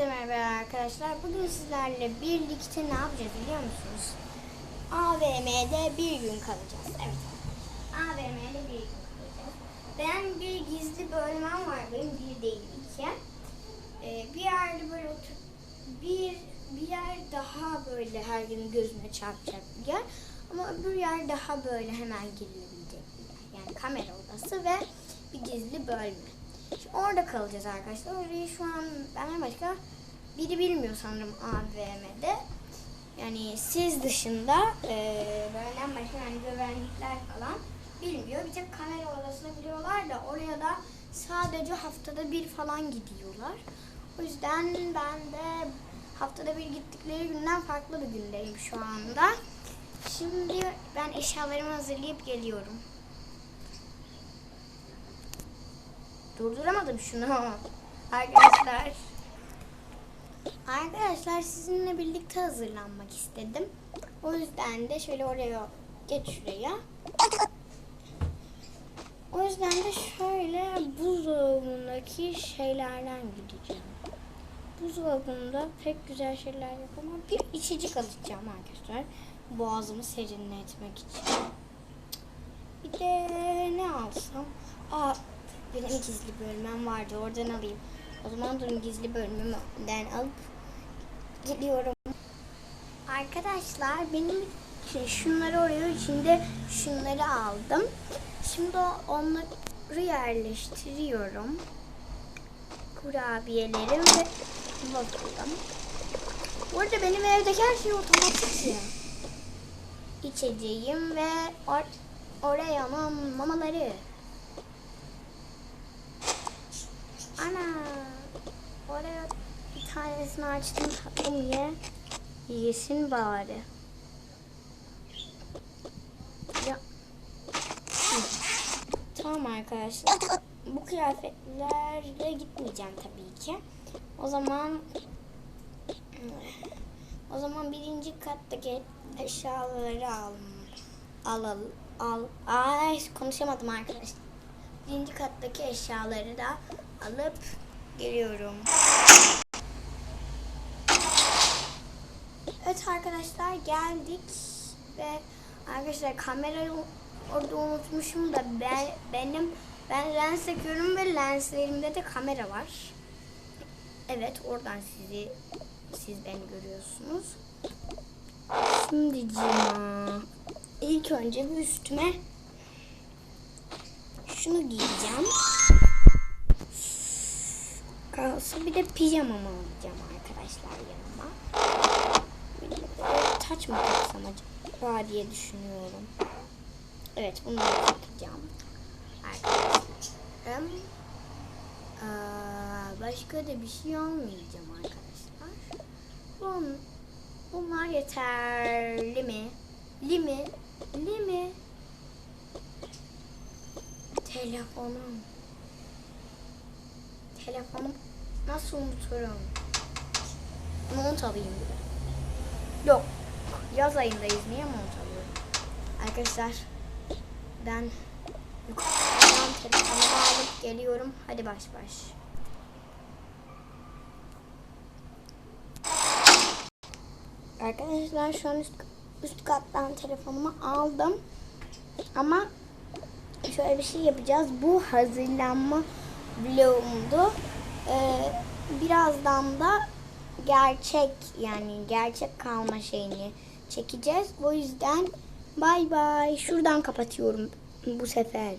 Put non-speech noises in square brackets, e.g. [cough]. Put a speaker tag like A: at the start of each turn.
A: Hepinize merhaba arkadaşlar. Bugün sizlerle birlikte ne yapacağız biliyor musunuz? AVM'de bir gün kalacağız. Evet. AVM'de bir gün kalacağız. Ben bir gizli bölmem var benim bir değil iki. Ee, bir yerde böyle otur bir bir yer daha böyle her gün gözüne çarpacak bir yer. Ama öbür yer daha böyle hemen girilebilecek bir yer. Yani kamera odası ve bir gizli bölme. Orada kalacağız arkadaşlar. Orayı şu an benden başka biri bilmiyor sanırım AVM'de. Yani siz dışında e, benden başka yani güvenlikler falan bilmiyor. Bir tek kamera odasını biliyorlar da oraya da sadece haftada bir falan gidiyorlar. O yüzden ben de haftada bir gittikleri günden farklı bir gündeyim şu anda. Şimdi ben eşyalarımı hazırlayıp geliyorum. Durduramadım şunu. [laughs] Arkadaşlar. Arkadaşlar sizinle birlikte hazırlanmak istedim. O yüzden de şöyle oraya geç şuraya. O yüzden de şöyle buzdolabındaki şeylerden gideceğim. Buzdolabında pek güzel şeyler yok ama bir içecek alacağım arkadaşlar. Boğazımı serinletmek için. Bir de ne alsam? Aa, benim gizli bölmem vardı. Oradan alayım. O zaman durun gizli bölümümden alıp gidiyorum. Arkadaşlar benim için şunları oraya içinde şunları aldım. Şimdi onları yerleştiriyorum. Kurabiyelerim ve waffle'ım. Bu arada benim evdeki her şey otomatik ya. İçeceğim ve or Oreo'nun mamaları. Ana. Oraya bir tanesini açtım tatlım ye. Yesin bari. Ya. Tamam arkadaşlar. Bu kıyafetlerle gitmeyeceğim tabii ki. O zaman o zaman birinci kattaki eşyaları al al al ay konuşamadım arkadaşlar. Birinci kattaki eşyaları da alıp geliyorum. Evet arkadaşlar geldik ve arkadaşlar kamerayı orada unutmuşum da ben benim ben lens takıyorum ve lenslerimde de kamera var. Evet oradan sizi siz beni görüyorsunuz. Şimdi cima. İlk önce bir üstüme şunu giyeceğim. Kalsı bir de pijamamı alacağım arkadaşlar yanıma. Taç mı taksam acaba diye düşünüyorum. Evet bunu takacağım. Arkadaşlarım. Başka da bir şey almayacağım arkadaşlar. Bun, bunlar yeterli mi? Li mi? Li mi? Telefonum. Telefonum nasıl unuturum? Mont alayım bir de. Yok. Yaz ayındayız. Niye mont alıyorum? Arkadaşlar ben yukarıdan telefonumu alıp geliyorum. Hadi baş baş. Arkadaşlar şu an üst, üst kattan telefonumu aldım. Ama şöyle bir şey yapacağız. Bu hazırlanma vlogumdu. Ee, birazdan da gerçek yani gerçek kalma şeyini çekeceğiz. O yüzden bay bay. Şuradan kapatıyorum bu sefer.